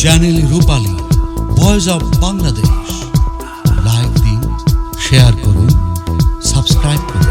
Channel Rupali voice of Bangladesh like দিন share করুন subscribe করুন।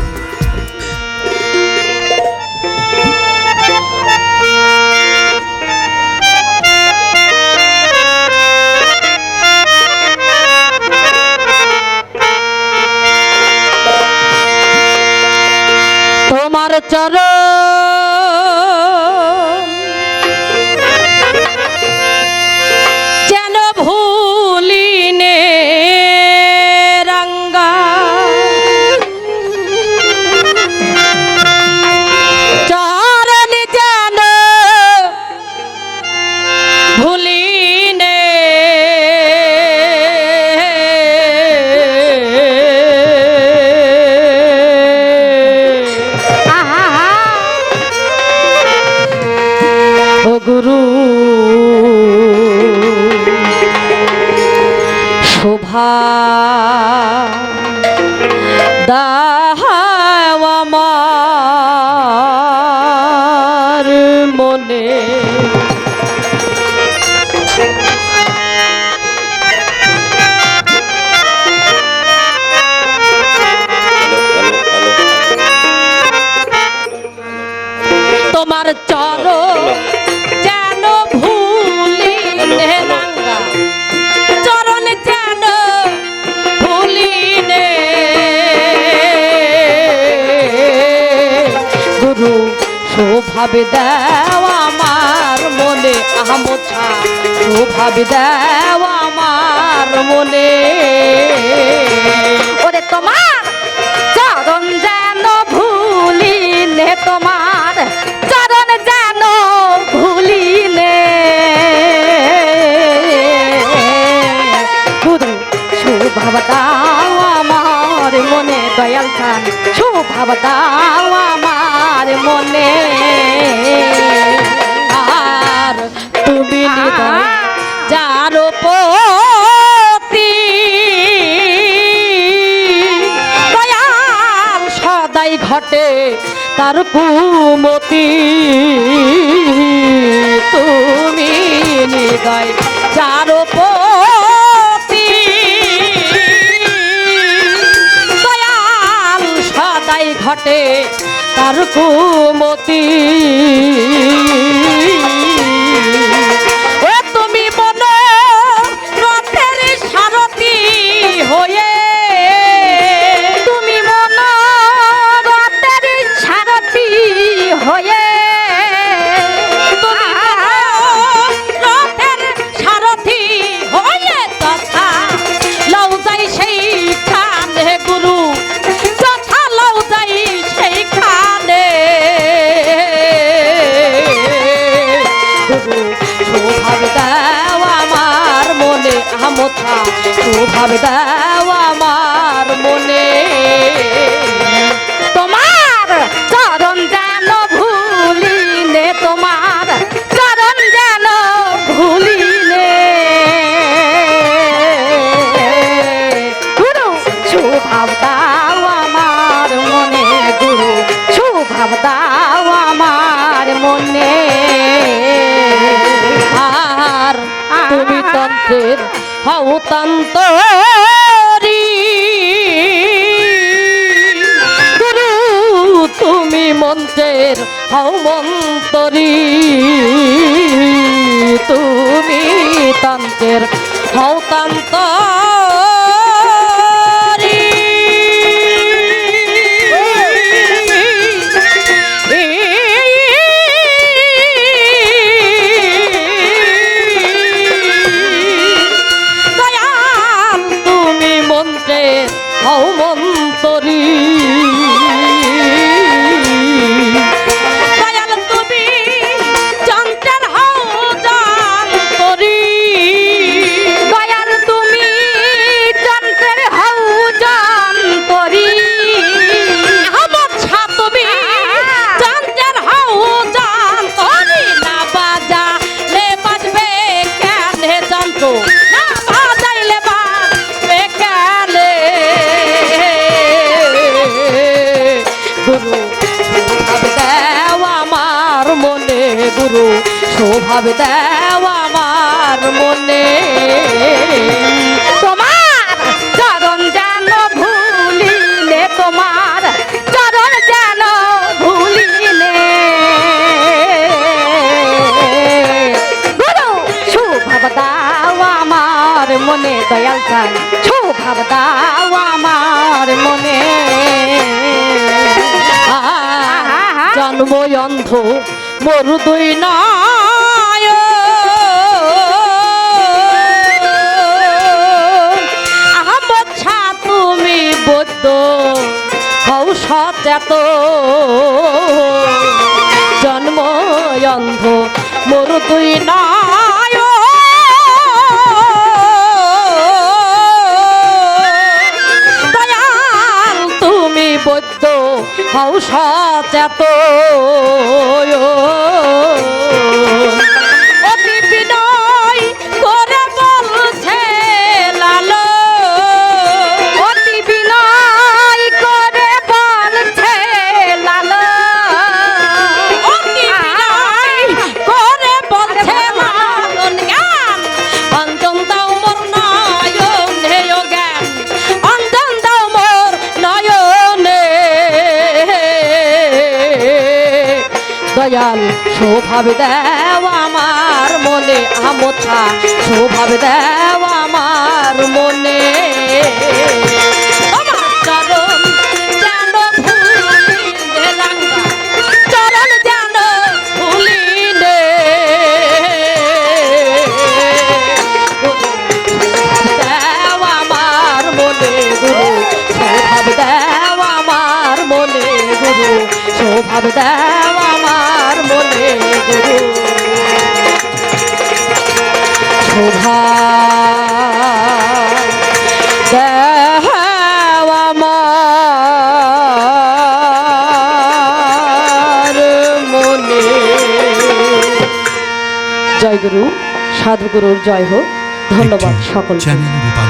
শোভাবে দেও আমার মনে আহমছা শোভাবে দেও আমার মনে। ওরে তোমার, চরণ যেন ভুলি নে তোমার, চরণ যেন ভুলি নে গুরু শুভাব দাও আমার মনে, দয়াল খান শুভাব দাও আমার মনে আর তুমি যার পতি দয়াল সদাই ঘটে তার কুমতি। তুমি নিদয় যার পতি দয়াল সদাই ঘটে তার কুমতি আমথা শোভাব দাও আমার মনে? তোমার চরণ যেন ভুলিনে তোমার চরণ যেন ভুলিনে গুরু শুভাব দাও আমার মনে। গুরু শুভাব দাও আমার মনে। আর তুমি তন্ত্রের হও গুরু তুমি মন্ত্রের হও মন্তরি তুমি তন্ত্রের হও গুরু শোভাব দেও আমার মনে। তোমার চরণ যেন ভুলিলে তোমার চরণ যেন ভুলিলে। গুরু শুভাব দাও আমার মনে দয়াল চাই শুভাব দাও আমার মনে। জন্ম অন্ধ মরু দুই নয়। তুমি বদ্ধ হও সচেত জন্ম অন্ধ, মরু দুই নয়। দয়াল তুমি বৈদ্য, হও সচেত শোভাব দেও আমার মনে আমোছা শোভাব দেও আমার মনে। আমার চরণ গুরু শোভা জয় গুরু সাধু গুরুর জয় হোক। ধন্যবাদ সকলকে। পরিবার